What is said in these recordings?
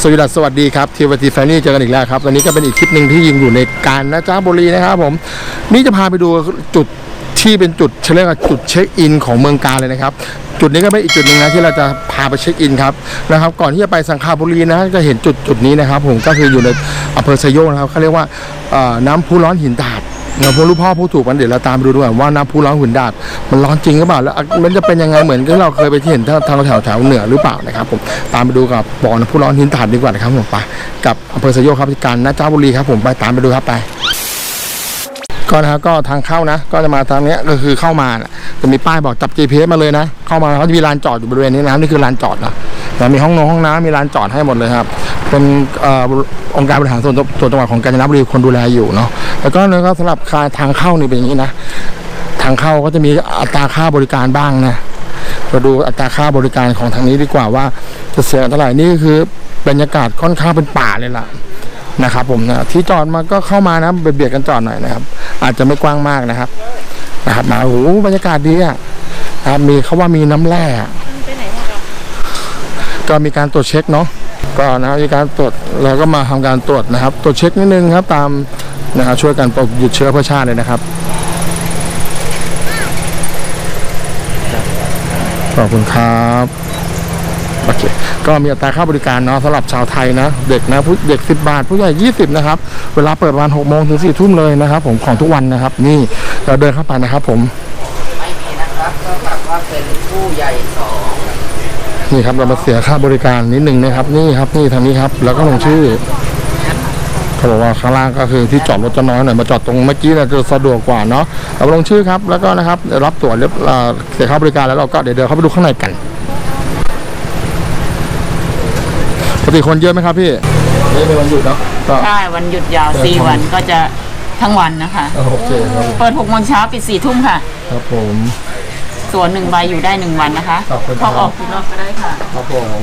สวัสดีสวัสดีครับทีวีทีแฟนนี่เจอกันอีกแล้วครับตอนนี้ก็เป็นอีกคลิปหนึ่งที่ยิงอยู่ในการนะจ้าบุรีนะครับผม นี่จะพาไปดูจุดที่เป็นจุดเรียกว่าจุดเช็คอินของเมืองการเลยนะครับ จุดนี้ก็เป็นอีกจุดหนึ่งนะที่เราจะพาไปเช็คอินครับนะครับ ก่อนที่จะไปสังขาบุรีนะจะเห็นจุดจุดนี้นะครับ ผมก็คืออยู่ในอำเภอไซโยกนะครับเขาเรียกว่าน้ำพุร้อนหินดาด เราพูดลูกพ่อพูดถูกมันเดี๋ยวเราตามไปดูด้วยว่าน้ำพุร้อนหุ่นดาดมันร้อนจริงหรือเปล่าแล้วมันจะเป็นยังไงเหมือนที่เราเคยไปที่เห็นทางแถวแถวเหนือหรือเปล่านะครับผมตามไปดูกับบ่อน้ำพุร้อนหินดาดดีกว่านะครับผมไปกับอำเภอสยโยครับที่การนาจ้าบุรีครับผมไปตามไปดูครับไปก็นะครับก็ทางเข้านะ ก็จะมาทางนี้ก็คือเข้ามาจะมีป้ายบอกจับ GPS มาเลยนะ เข้ามาเขาจะมีลานจอดอยู่บริเวณนี้นะนี่คือลานจอดนะ แล้วมีห้องนงห้องน้ำมีลานจอดให้หมดเลยครับ เป็นอองค์การบริหารส่วนส่วนจังหวัดของกาญจนบุรีคนดูแลอยู่เนาะแล้วก็นะครับสำหรับคาทางเข้านี่เป็นอย่างนี้นะ ทางเข้าก็จะมีอัตราค่าบริการบ้างนะมาดูอัตราค่าบริการของทางนี้ดีกว่าว่าจะเสียเท่าไหร่นี่คือบรรยากาศค่อนข้างเป็นป่าเลยล่ะนะครับ ผมนะที่จอดมาก็เข้ามานะเบียดกันจอดหน่อยนะครับ อาจจะไม่กว้างมากนะครับ นะครับมาโอ้โหบรรยากาศดีอะนะครับมีเขาว่ามีน้ำแร่อะ ก็มีการตรวจเช็คเนาะก็นะมีการตรวจเราก็มาทำการตรวจนะครับ ตรวจเช็คนิดนึงครับตามนะครับช่วยกันปกหยุดเชื้อเพื่อชาติเลยนะครับขอบคุณครับโอเคก็มีอัตราค่าบริการเนาะสำหรับชาวไทยนะ เด็กนะผู้เด็ก 10 บาท ผู้ใหญ่ 20 นะครับ เวลาเปิดประมาณ6โมงถึง4ทุ่มเลยนะครับ ผมของทุกวันนะครับ นี่เราเดินเข้าไปนะครับ ผมไม่มีนะครับก็แบบว่าเป็นผู้ใหญ่สอง นี่ครับเรามาเสียค่าบริการนิดนึงนะครับ นี่ครับนี่ทางนี้ครับ แล้วก็ลงชื่อเขาบอกว่าข้างล่างก็คือที่จอดรถจะน้อยหน่อยมาจอดตรงเมื่อกี้นะจะสะดวกกว่าเนาะเราลงชื่อครับแล้วก็นะครับเดี๋ยวรับตั๋วเรียบเอ่อเสียค่าบริการแล้วเราก็เดี๋ยวเดินเข้าไปดูข้างในกันปกติคนเยอะไหมครับพี่นี่เป็นวันหยุดเนาะก็ใช่วันหยุดยาวเออสี่ครับวันก็จะทั้งวันนะคะโอเคครับเปิดหกโมงเช้าปิดสี่ทุ่มค่ะ ครับผม ส่วนหนึ่งใบอยู่ได้หนึ่งวันนะคะขอบคุณครับพอออกกี่รอบก็ได้ค่ะ ครับผม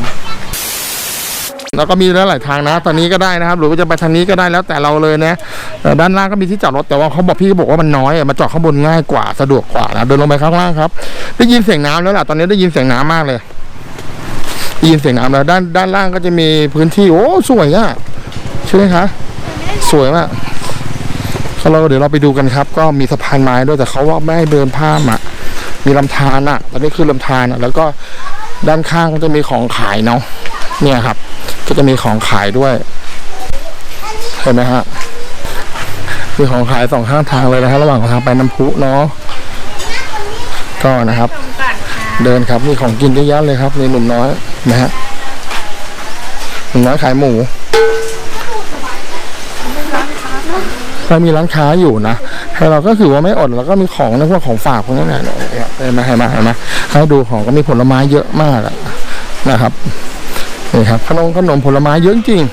แล้วก็มีหลายๆทางนะ ตอนนี้ก็ได้นะครับหรือว่าจะไปทางนี้ก็ได้แล้วแต่เราเลยนะเอ่อด้านล่างก็มีที่จอดรถแต่ว่าเขาบอกพี่ก็บอกว่ามันน้อยอะมาจอดข้างบนง่ายกว่าสะดวกกว่านะเดินลงไปข้างล่างครับได้ยินเสียงน้ำแล้วล่ะตอนนี้ได้ยินเสียงน้ำมากเลยได้ยินเสียงน้ำแล้วด้านด้านล่างก็จะมีพื้นที่โอ้สวยอะใช่ไหมคะสวยมาก เราเดี๋ยวเราไปดูกันครับ ก็มีสะพานไม้ด้วยแต่เขาว่าไม่ให้เดินข้ามอะ มีลำธารอะ ตอนนี้คือลำธารอะ แล้วก็ด้านข้างก็จะมีของขายเนาะ เนี่ยครับ ก็จะมีของขายด้วย เห็นไหมฮะ มีของขายสองข้างทางเลยนะครับ ระหว่างทางไปน้ำพุเนาะ ก็นะครับ เดินครับ มีของกินเยอะแยะเลยครับนี่หนุ่มน้อยนะฮะ หนุ่มน้อยขายหมูก็มีร้านค้าอยู่นะ ให้เราก็คือว่าไม่อดแล้วก็มีของในพวกของฝากพวกนี้นะเนี่ยเห็นไหมเห็นไหมเห็นไหมให้ดูของก็มีผลไม้เยอะมากอะนะครับนี่ครับขนมขนมผลไม้เยอะจริง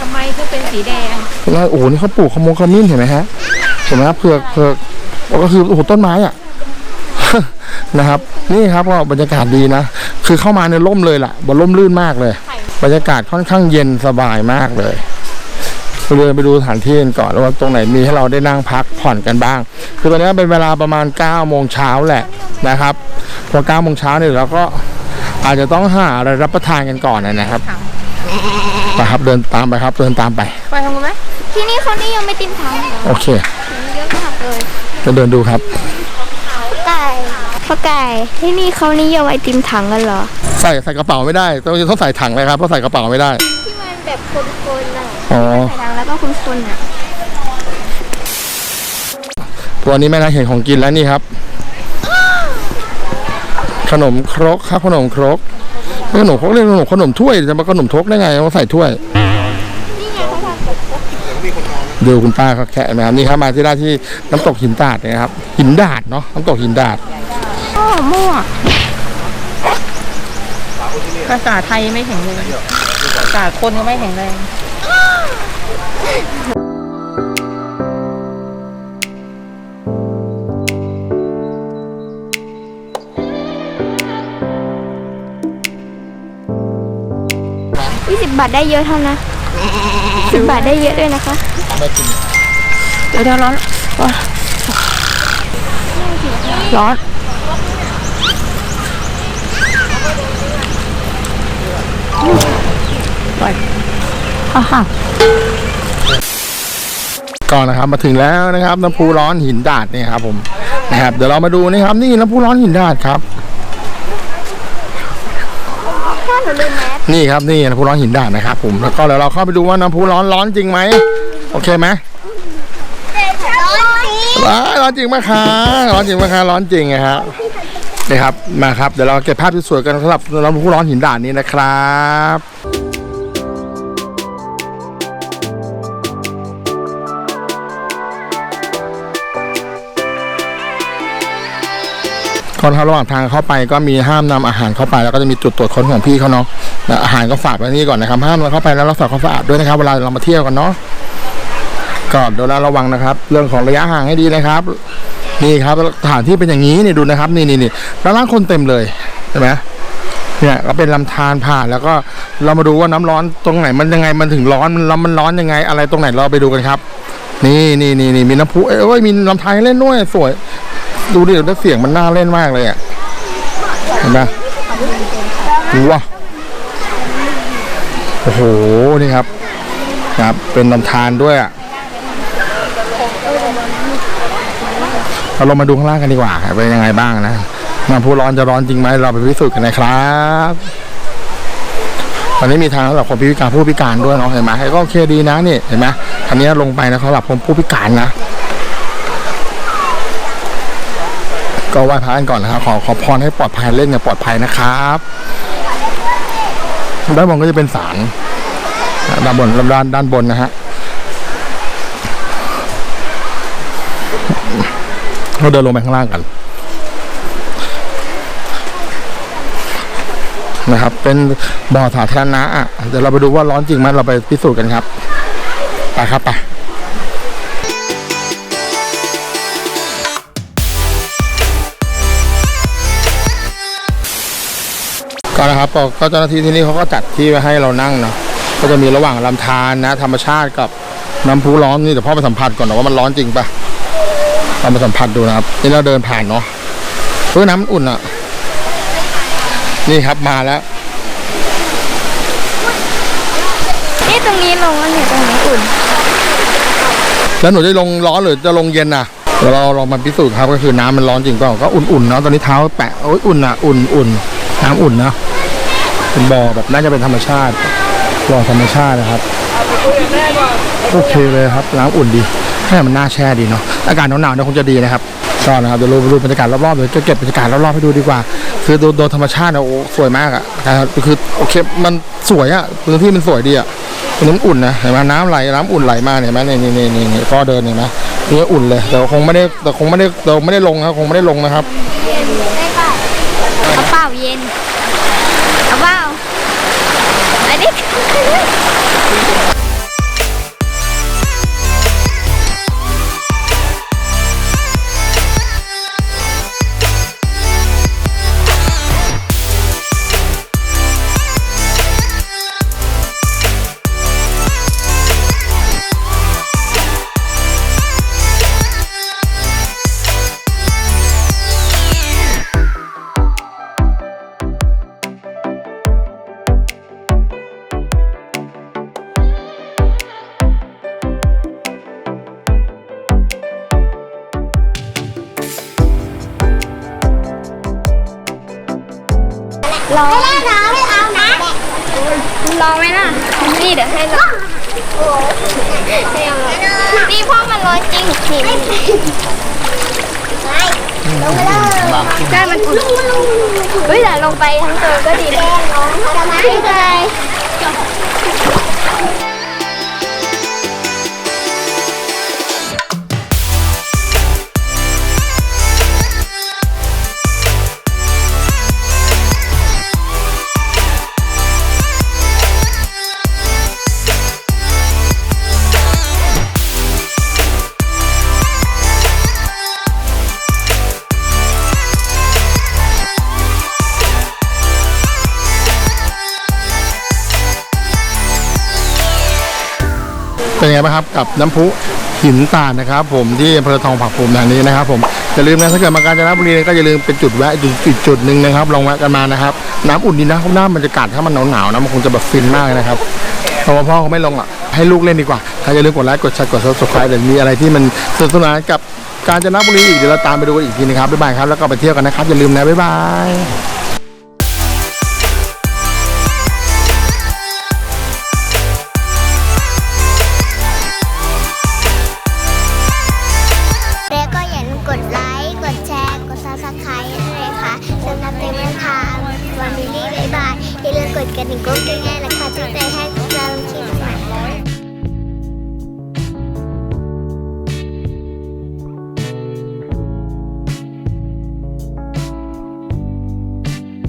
ทำไมถึงเป็นสีแดงแล้วโอ้โหนี่เขาปลูกขโมงขมิ้นเห็นไหมฮะเห็นไหมครับเผือกเผือกก็คือโอ้โหต้นไม้อะนะครับนี่ครับก็บรรยากาศดีนะ คือเข้ามาในร่มเลยล่ะบนร่มรื่นมากเลย บรรยากาศค่อนข้างเย็นสบายมากเลย เดินไปดูสถานที่กันก่อนแล้วว่าตรงไหนมีให้เราได้นั่งพักผ่อนกันบ้าง คือตอนนี้เป็นเวลาประมาณ9โมงเช้าแหละนะครับ พอ9โมงเช้าเนี่ยเราก็อาจจะต้องหาอะไรรับประทานกันก่อนนะครับไปครับเดินตามไปครับเดินตามไปไปทางนู้นไหมที่นี่เขานี่ยังไม่ติมถังเหรอโอเคเยอะมากเลยจะเดินดูครับไก่พ่อไก่ที่นี่เขานิยมไอติมถังกันเหรอ ใส่ใส่กระเป๋าไม่ได้ต้องต้องใส่ถังเลยครับเพราะใส่กระเป๋าไม่ได้ ที่มันแบบคนๆน่ะ อ๋อใส่ถังแล้วก็คนๆน่ะตัวนี้แม่นาเห็นของกินแล้วนี่ครับ ขนมครกครับขนมครกขนมครกเรียกขนมขนมถ้วยจะมาขนมทรกได้ไงมาใส่ถ้วยนี่ไงเขาทำแบบดูคุณป้าเขาแค่ไหมครับนี่ครับมาที่ได้ที่น้ำตกหินดาดเนะครับ หินดาดเนาะน้ำตกหินดาดอ้อมั่วภาษาไทยไม่แข็งแรงภาษาคนก็ไม่แข็งแรงยี่สิ บบาทได้เยอะเท่านะสิบบาทได้เยอะด้วยนะคะเดี๋ยวเดี๋ยวร้อนร้อนร้อนค่ะค่ะ ก่อนนะครับมาถึงแล้วนะครับน้ำพุร้อนหินดาดเนี่ยครับผมนะครับเดี๋ยวเรามาดูนะครับนี่น้ำพุร้อนหินดาดครับนี่ครับนี่น้ำพุร้อนหินดาดนะครับผมแล้วก็เดี๋ยวเราเข้าไปดูว่าน้ำพุร้อนร้อนจริงไหมโอเคไหมร้อนจริงร้อนร้อนจริงไหมคะร้อนจริงไหมคะร้อนจริงนะครับนี่ครับมาครับเดี๋ยวเราเก็บภาพสวยๆกันสำหรับน้ำพุร้อนหินดาดนี้นะครับ ก่อนเข้าระหว่างทางเข้าไปก็มีห้ามนำอาหารเข้าไป แล้วก็จะมีจุดตรวจค้นของพี่เขาเนาะอาหารก็ฝากไว้นี่ก่อนนะครับห้ามนำเข้าไปแล้วรักษาความสะอาดด้วยนะครับ เวลาเรามาเที่ยวกันเนาะก็ดี๋ยระวังนะครับ เรื่องของระยะห่างให้ดีนะครับ นี่ครับสถานที่เป็นอย่างนี้นี่ดูนะครับนี่นี่นี่แล้วร้านคนเต็มเลยใช่ไหมเนี่ยก็เป็นลำธารผ่านแล้วก็เรามาดูว่าน้ำร้อนตรงไหนมันยังไงมันถึงร้อนมันแล้วมันร้อนยังไง อะไรตรงไหนเราไปดูกันครับ นี่นี่นี่นี่มีน้ำพุเอ้ยมีลำธารเล่นด้วยสวย ดูดิแล้วเสียงมันน่าเล่นมากเลยอะเห็นไหมดูว่ะโอ้โหนี่ครับครับ เป็นลำธารด้วยอะเราลงมาดูข้างล่างกันดีกว่าเป็นยังไงบ้างนะน้ำพุร้อนจะร้อนจริงไหมเราไปพิสูจน์กันนะครับตอนนี้มีทางสำหรับคนพิการผู้พิการด้วยเนาะเห็นไหมก็โอเคดีนะนี่เห็นไหมอันนี้ลงไปนะสำหรับคนผู้พิการนะ ก็ไหว้พระกันก่อนนะครับขอขอพรให้ปลอดภัยเล่นอย่างปลอดภัยนะครับด้านบนก็จะเป็นศาลด้านบนด้านด้านบนนะฮะเราเดินลงไปข้างล่างกันนะครับ เป็นบ่อสาธารณะอะเดี๋ยวเราไปดูว่าร้อนจริงไหมเราไปพิสูจน์กันครับไปครับไป ก็นะครับก็ก็เจ้าหน้าที่ที่นี่เขาก็จัดที่ไว้ให้เรานั่งเนาะก็จะมีระหว่างลำธารนะ ธรรมชาติกับน้ำพุร้อนนี่เดี๋ยวพ่อไปสัมผัสก่อนนะว่ามันร้อนจริงปะเรามาสัมผัสดูนะครับนี่เราเดินผ่านเนาะเพื่อน้ำมันอุ่นอะ นี่ครับมาแล้วนี่ตรงนี้ลงแล้วเนี่ยตรงนี้อุ่น แล้วหนูจะลงร้อนหรือจะลงเย็นอะเดี๋ยวเราลองมาพิสูจน์ครับก็คือน้ำมันร้อนจริงเปล่าก็อุ่นๆเนาะตอนนี้เท้าแปะโอ้ยอุ่นอะ อุ่นอุ่น น้ำอุ่นนะเป็นบ่อแบบน่าจะเป็นธรรมชาติบ่อธรรมชาตินะครับโอเคเลยครับน้ำอุ่นดีแค่มันน่าแช่ดีเนาะอากาศหนาวๆเนี่ยคงจะดีนะครับก็นะครับเดี๋ยวราไปดูบรรยากาศรอบๆเดี๋ยวจะเก็บบรรยากาศรอบๆให้ดูดีกว่า คือโดยโดยธรรมชาติเนี่ยโอ้สวยมากอะนะครับคือโอเคมันสวยอะพื้นที่มันสวยดีอะเป็นน้ำอุ่นนะเห็นไหมน้ำไหลน้ำอุ่นไหลมาเนี่ยเห็นไหมนี่นี่นี่นี่ก็เดินเห็นไหมนี่อุ่นเลยแต่คงไม่ได้แต่คงไม่ได้เราไม่ได้ลงครับคงไม่ได้ลงนะครับ รอไม่เอาไม่เอานะรอไหมล่ะ นี่เดี๋ยวให้รอนี่พ่อมันร้อนจริงนี่ใช่มันอุ่นเฮ้ยแต่ลงไปทั้งตัวก็ดีนะน้องทำไมาให้ เป็นไงบ้างครับกับน้ำพุหินตาดนะครับ ผมที่อำเภอทองผาภูมิแห่งนี้นะครับ ผมอย่าลืมนะถ้าเกิดมากาญจนบุรีก็อย่าลืมเป็นจุดแวะจุดจุดจุดหนึ่งนะครับลองแวะกันมานะครับ น้ำอุ่นดีนะน้ำบรรยากาศถ้ามันหนาวๆนะมันคงจะแบบฟินมากนะครับเพราะว่าพ่อเขาไม่ลงอะให้ลูกเล่นดีกว่าใครจะลืมกดไลค์กดแชร์กด subscribe เดี๋ยวมีอะไรที่มันสนุกสนานกับกาญจนบุรีอีกเดี๋ยวเราตามไปดูกันอีกทีนะครับบ๊ายบายครับแล้วก็ไปเที่ยวกันนะครับอย่าลืมนะบ๊ายบาย